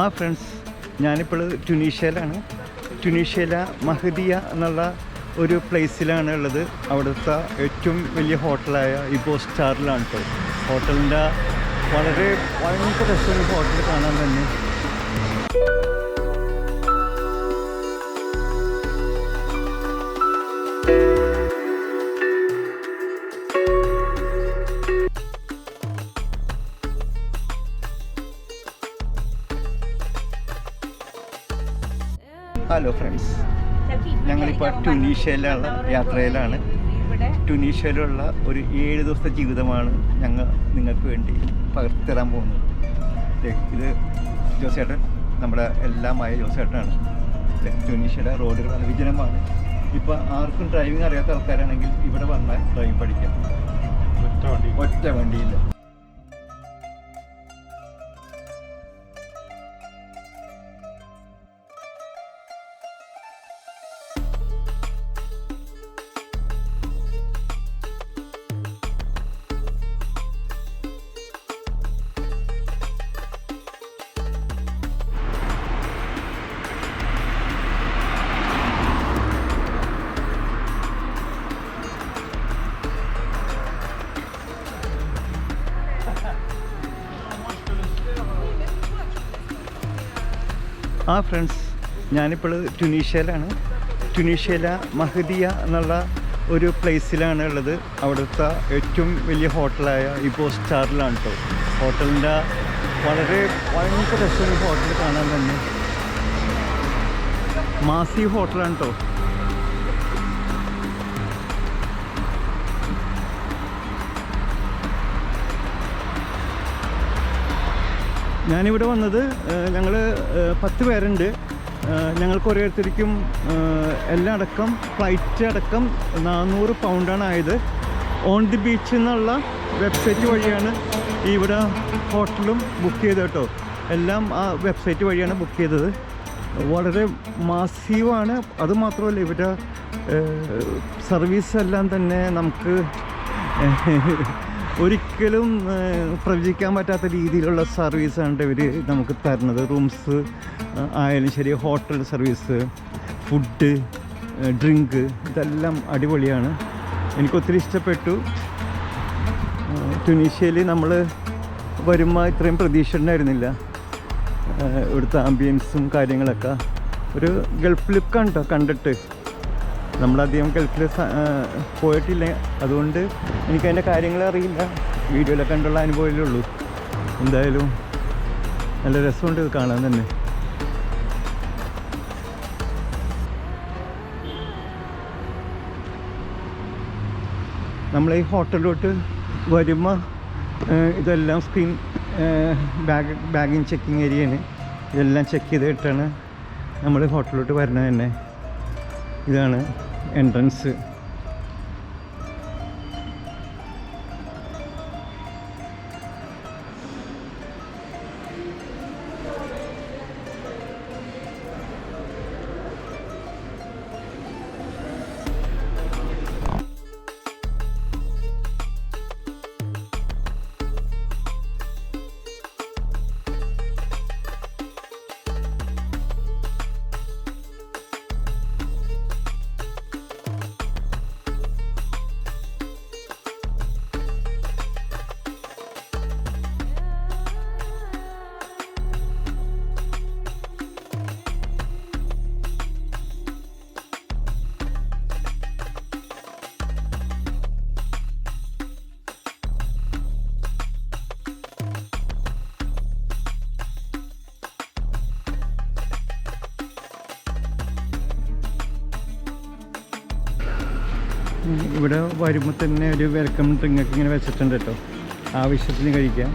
ആ ഫ്രണ്ട്സ് ഞാനിപ്പോൾ ടുനീഷ്യയിലാണ് ടുനീഷ്യയില മഹദിയ എന്നുള്ള ഒരു പ്ലേസിലാണ് ഉള്ളത്. അവിടുത്തെ ഏറ്റവും വലിയ ഹോട്ടലായ ഇബോ സ്റ്റാറിലാണ് കേട്ടോ ഹോട്ടലിന്റെ വളരെ ഭയങ്കര രസമുള്ള ഹോട്ടൽ കാണാൻ തന്നെ. ട്യുണീഷ്യയിലുള്ള യാത്രയിലാണ്. ടുനീഷ്യയിലുള്ള ഒരു ഏഴ് ദിവസത്തെ ജീവിതമാണ് ഞങ്ങൾ നിങ്ങൾക്ക് വേണ്ടി പകർത്തിത്തരാൻ പോകുന്നത്. ദേ, ഇത് ജോസേട്ടൻ നമ്മുടെ എല്ലാമായ ജോസേട്ടനാണ്. ടുനീഷ്യയുടെ ട്യുണീഷ്യയിലെ റോഡുകൾ നല്ല വിജനമാണ് ഇപ്പോൾ ആർക്കും ഡ്രൈവിംഗ് അറിയാത്ത ആൾക്കാരാണെങ്കിൽ ഇവിടെ വന്നാൽ ഡ്രൈവിംഗ് പഠിക്കാം. ഒറ്റ വണ്ടിയില്ല. ഫ്രണ്ട്സ് ഞാനിപ്പോൾ ടുനീഷ്യയിലാണ് ട്യുണീഷ്യയിലെ മഹദിയ എന്നുള്ള ഒരു പ്ലേസിലാണ് ഉള്ളത്. അവിടുത്തെ ഏറ്റവും വലിയ ഹോട്ടലായ ഇബോ സ്റ്റാറിലാണ് കേട്ടോ ഹോട്ടലിന്റെ വളരെ ഭയങ്കര രസമുള്ള ഹോട്ടൽ കാണാൻ തന്നെ. മാസി ഹോട്ടലാണ് കേട്ടോ ഞാനിവിടെ വന്നത് ഞങ്ങൾ പത്ത് പേരുണ്ട്. ഞങ്ങൾക്ക് ഓരോരുത്തർക്കും എല്ലാം അടക്കം ഫ്ലൈറ്റ് അടക്കം നാനൂറ് പൗണ്ടാണ് ആയത്. ഓൺ ദി ബീച്ച് എന്നുള്ള വെബ്സൈറ്റ് വഴിയാണ് ഇവിടെ ഹോട്ടലും ബുക്ക് ചെയ്തത് കേട്ടോ. എല്ലാം ആ വെബ്സൈറ്റ് വഴിയാണ് ബുക്ക് ചെയ്തത്. വളരെ മാസീവാണ്. അതുമാത്രമല്ല ഇവിടെ സർവീസ് എല്ലാം തന്നെ നമുക്ക് ഒരിക്കലും പ്രവചിക്കാൻ പറ്റാത്ത രീതിയിലുള്ള സർവീസാണ് ഇവർ നമുക്ക് തരുന്നത്. റൂംസ് ആയാലും ശരി ഹോട്ടൽ സർവീസ് ഫുഡ് ഡ്രിങ്ക് ഇതെല്ലാം അടിപൊളിയാണ്. എനിക്കൊത്തിരി ഇഷ്ടപ്പെട്ടു. ടുനീഷ്യയിൽ നമ്മൾ വരുമ്പോൾ ഇത്രയും പ്രതീക്ഷ ഉണ്ടായിരുന്നില്ല ഇവിടുത്തെ ആംബിയൻസും കാര്യങ്ങളൊക്കെ. ഒരു ഗൾഫ് ലുക്കാണ് കേട്ടോ കണ്ടിട്ട്. നമ്മളധികം ഗൾഫിൽ പോയിട്ടില്ല. അതുകൊണ്ട് എനിക്ക് അതിന്റെ കാര്യങ്ങൾ അറിയില്ല. വീഡിയോയിലൊക്കെ കണ്ടുള്ള അനുഭവമേ ഉള്ളൂ. എന്തായാലും നല്ല രസമുണ്ട് ഇത് കാണാൻ തന്നെ. നമ്മൾ ഈ ഹോട്ടലിലോട്ട് വരുമ്പോൾ ഇതെല്ലാം സ്ക്രീൻ ബാഗ് ബാഗിങ് ചെക്കിങ് ഏരിയയാണ്. ഇതെല്ലാം ചെക്ക് ചെയ്തിട്ടാണ് നമ്മൾ ഹോട്ടലിലോട്ട് വരുന്നത് തന്നെ. ഇതാണ് entrance. ഇവിടെ വരുമ്പോൾ തന്നെ ഒരു വെൽക്കം ഡ്രിങ്ക് ഒക്കെ ഇങ്ങനെ വെച്ചിട്ടുണ്ട് കേട്ടോ ആവശ്യത്തിന് കഴിക്കാം.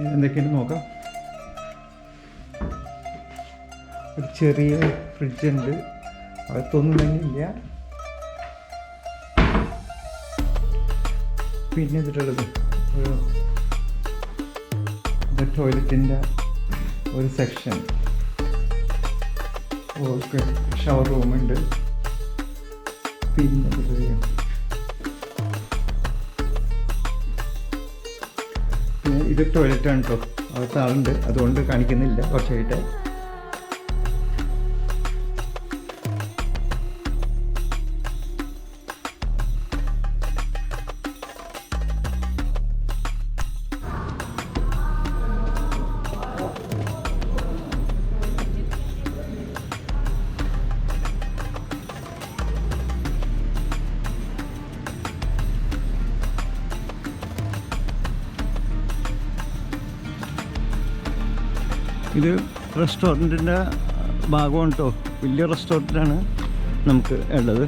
എന്തൊക്കെയാണ് നോക്കാം. ഒരു ചെറിയ ഫ്രിഡ്ജ് ഉണ്ട് അകത്തൊന്നും തന്നെ ഇല്ല പിന്നെ ഇതിട്ടുള്ളത് ഒരു ടോയ്ലറ്റിന്റെ ഒരു സെക്ഷൻ. ഓക്കെ ഷവർ റൂമുണ്ട്. പിന്നെ ഇത് ടോയ്ലറ്റാണ് കേട്ടോ അകത്ത് ആളുണ്ട്. അതുകൊണ്ട് കാണിക്കുന്നില്ല കുറച്ചായിട്ട്. ഇത് റെസ്റ്റോറന്റിന്റെ ഭാഗമാണ് കേട്ടോ വലിയ റെസ്റ്റോറന്റാണ് നമുക്ക് ഉള്ളത്.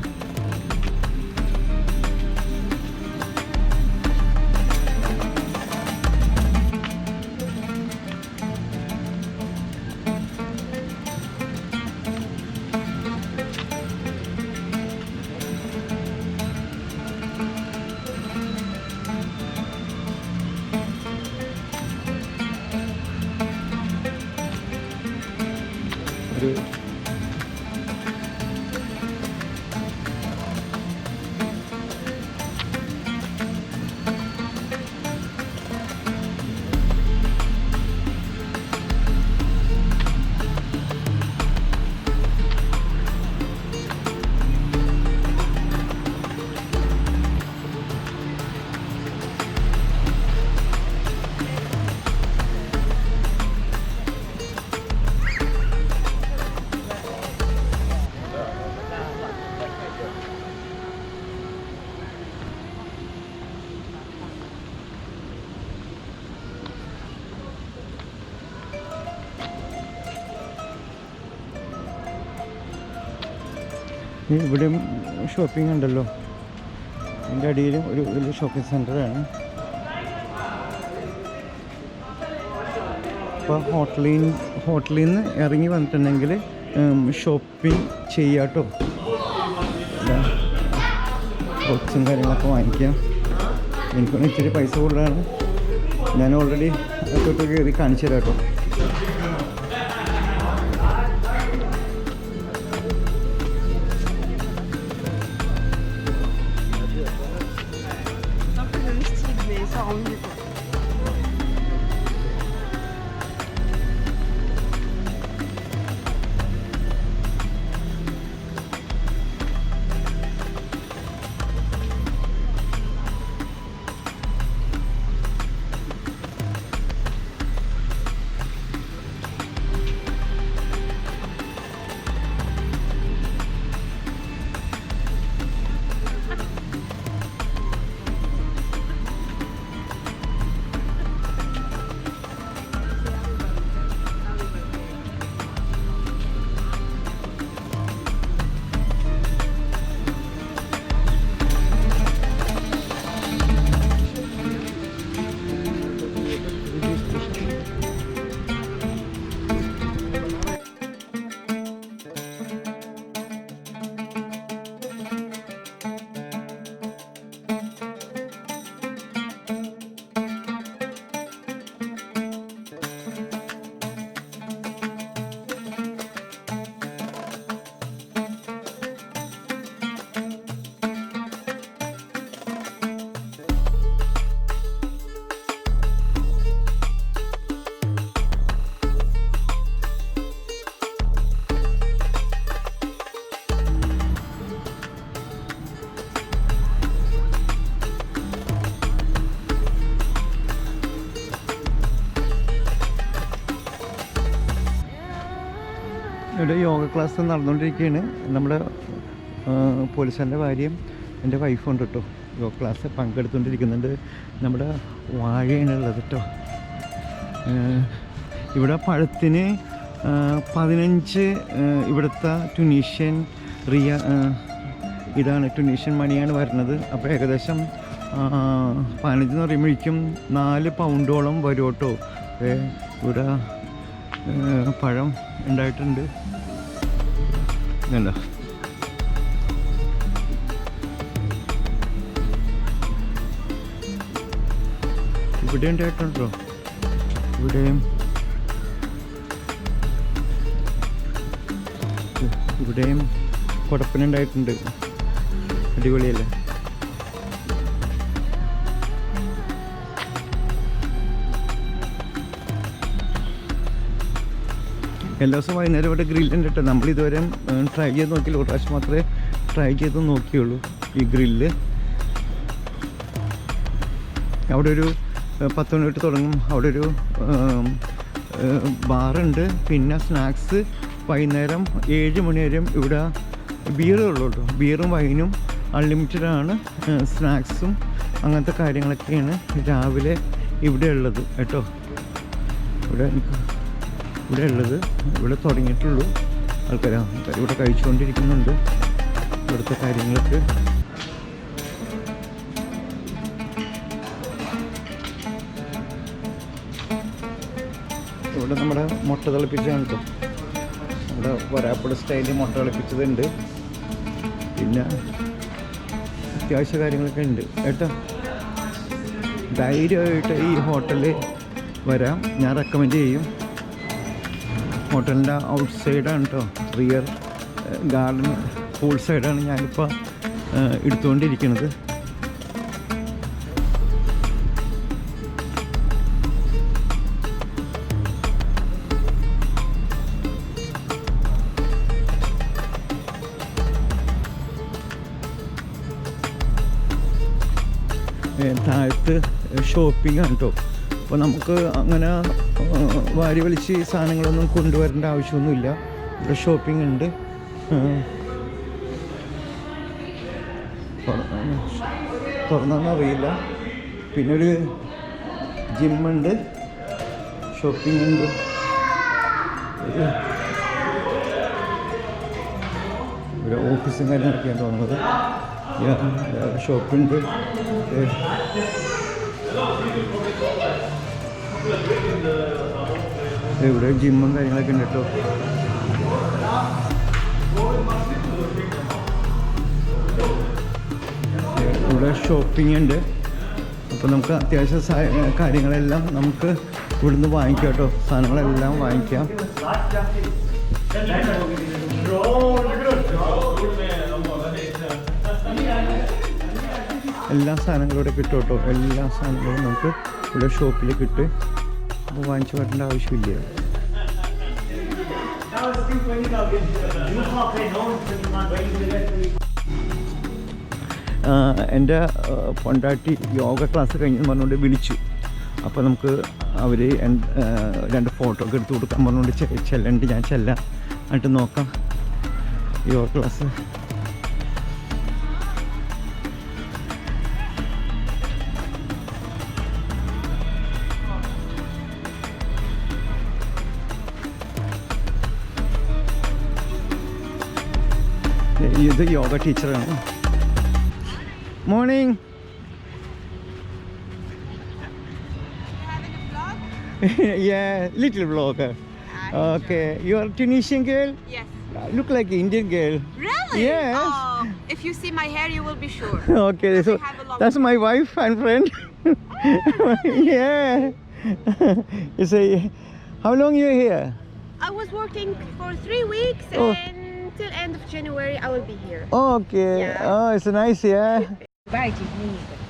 ഇവിടെയും ഷോപ്പിംഗ് ഉണ്ടല്ലോ. എന്റെ അടിയിലും ഒരു വലിയ ഷോപ്പിംഗ് സെന്ററാണ് അപ്പോൾ ഹോട്ടലിൽ ഹോട്ടലിൽ നിന്ന് ഇറങ്ങി വന്നിട്ടുണ്ടെങ്കിൽ ഷോപ്പിംഗ് ചെയ്യാട്ടോ ബോക്സും കാര്യങ്ങളൊക്കെ വാങ്ങിക്കാം. എനിക്കൊന്ന് ഇച്ചിരി പൈസ കൂടുതലാണ്. ഞാൻ ഓൾറെഡി അതൊക്കെ കയറി കാണിച്ചു തരാം കേട്ടോ യോഗ ക്ലാസ് നടന്നുകൊണ്ടിരിക്കുകയാണ്. നമ്മുടെ പോലീസിന്റെ ഭാര്യയും എന്റെ വൈഫും ഉണ്ട് കേട്ടോ യോഗ ക്ലാസ് പങ്കെടുത്തുകൊണ്ടിരിക്കുന്നുണ്ട്. നമ്മുടെ വാഴയാണ് ഉള്ളത് കേട്ടോ ഇവിടെ പഴത്തിന് പതിനഞ്ച് ഇവിടുത്തെ ട്യൂണീഷ്യൻ റിയ ഇതാണ് ട്യൂണീഷ്യൻ മണിയാണ് വരുന്നത്. അപ്പോൾ ഏകദേശം പതിനഞ്ച് എന്ന് പറയുമ്പോഴേക്കും നാല് പൗണ്ടോളം വരും കേട്ടോ ഇവിടെ പഴം ഉണ്ടായിട്ടുണ്ട്. ഇതുണ്ടോ. ഇവിടെ ഉണ്ടായിട്ടുണ്ടോ ഇവിടെയും. ഇവിടെയും കുടപ്പനുണ്ടായിട്ടുണ്ട് അടിപൊളിയല്ലേ? എല്ലാ ദിവസവും വൈകുന്നേരം ഇവിടെ ഗ്രില്ലുണ്ട് കേട്ടോ. നമ്മൾ ട്രൈ ചെയ്ത് നോക്കി ഒരു പ്രാവശ്യം മാത്രമേ ട്രൈ ചെയ്ത് നോക്കിയുള്ളൂ ഈ ഗ്രില്ല് അവിടെ ഒരു പത്ത് മണി തൊട്ട് തുടങ്ങും. അവിടെ ഒരു ബാറുണ്ട് പിന്നെ സ്നാക്സ് വൈകുന്നേരം ഏഴ് മണി വരെയും ഇവിടെ ബിയറുള്ളൂ കേട്ടോ. ബിയറും വൈനും അൺലിമിറ്റഡ് ആണ്. സ്നാക്സും അങ്ങനത്തെ കാര്യങ്ങളൊക്കെയാണ് രാവിലെ ഇവിടെ ഉള്ളത് കേട്ടോ. ഇവിടെ എനിക്ക് ഇവിടെ ഉള്ളത് ഇവിടെ തുടങ്ങിയിട്ടുള്ളൂ. ആൾക്കാർ ആൾക്കാർ ഇവിടെ കഴിച്ചുകൊണ്ടിരിക്കുന്നുണ്ട്. ഇവിടുത്തെ കാര്യങ്ങളൊക്കെ. ഇവിടെ നമ്മുടെ മുട്ട തിളപ്പിച്ചാണ് കേട്ടോ നമ്മുടെ വരാപ്പുഴ സ്റ്റൈലിൽ മുട്ട തിളപ്പിച്ചതുണ്ട്. പിന്നെ അത്യാവശ്യ കാര്യങ്ങളൊക്കെ ഉണ്ട്. കേട്ടോ ധൈര്യമായിട്ട് ഈ ഹോട്ടലിൽ വരാം. ഞാൻ റെക്കമെൻഡ് ചെയ്യും. ഹോട്ടലിന്റെ ഔട്ട് സൈഡാണ് കേട്ടോ റിയർ ഗാർഡൻ പൂൾ സൈഡാണ് ഞാനിപ്പോൾ എടുത്തുകൊണ്ടിരിക്കുന്നത്. താഴത്ത് ഷോപ്പിംഗ് ആണ് കേട്ടോ അപ്പോൾ നമുക്ക് അങ്ങനെ വാരി വലിച്ച് സാധനങ്ങളൊന്നും കൊണ്ടുവരേണ്ട ആവശ്യമൊന്നുമില്ല. ഇവിടെ ഷോപ്പിംഗ് ഉണ്ട്. തുറന്നറിയില്ല പിന്നെ ഒരു ജിമ്മുണ്ട്. ഷോപ്പിംഗ് ഉണ്ട്. ഒരു ഓഫീസും കാര്യങ്ങളൊക്കെയാണ് തോന്നുന്നത്. ഷോപ്പുണ്ട്. ഇവിടെ ജിമ്മും കാര്യങ്ങളൊക്കെ ഉണ്ട് കേട്ടോ. ഇവിടെ ഷോപ്പിംഗ് ഉണ്ട്. അപ്പോൾ നമുക്ക് അത്യാവശ്യ കാര്യങ്ങളെല്ലാം നമുക്ക് ഇവിടുന്ന് വാങ്ങിക്കാം കേട്ടോ. സാധനങ്ങളെല്ലാം വാങ്ങിക്കാം. എല്ലാ സാധനങ്ങളും ഇവിടെ കിട്ടും കേട്ടോ. എല്ലാ സാധനങ്ങളും നമുക്ക് ഇവിടെ ഷോപ്പിൽ കിട്ടും. അപ്പോൾ വാങ്ങിച്ചു വരേണ്ട ആവശ്യമില്ല. എന്റെ പൊണ്ടാട്ടി യോഗ ക്ലാസ് കഴിഞ്ഞ് പറഞ്ഞുകൊണ്ട് വിളിച്ചു. അപ്പോൾ നമുക്ക് അവർ രണ്ട് ഫോട്ടോ ഒക്കെ എടുത്ത് കൊടുക്കാൻ പറഞ്ഞുകൊണ്ട് ചെല്ലണ്ട്. ഞാൻ ചെല്ലാം. എന്നിട്ട് നോക്കാം. യോഗ ക്ലാസ്. ഇത് യോഗ ടീച്ചറാണ് morning yeah, little vlogger. Okay, you are Tunisian girl? Yes. Look like Indian girl. Really? Yes. Oh, if you see my hair, you will be sure. Okay, so have a long that's my wife and friend. yeah. you say, how long you here? I was working for three weeks Oh. and till end of January I will be here. Okay. Yeah. Oh, it's nice, yeah.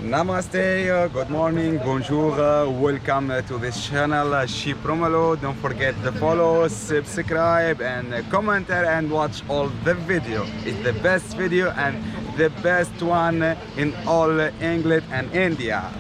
Namaste, uh, good morning, bonjour, uh, welcome uh, to this channel, uh, Sheep Romalo. Don't forget to follow, subscribe, and uh, comment and watch all the video. It's the best video and the best one in all England and India.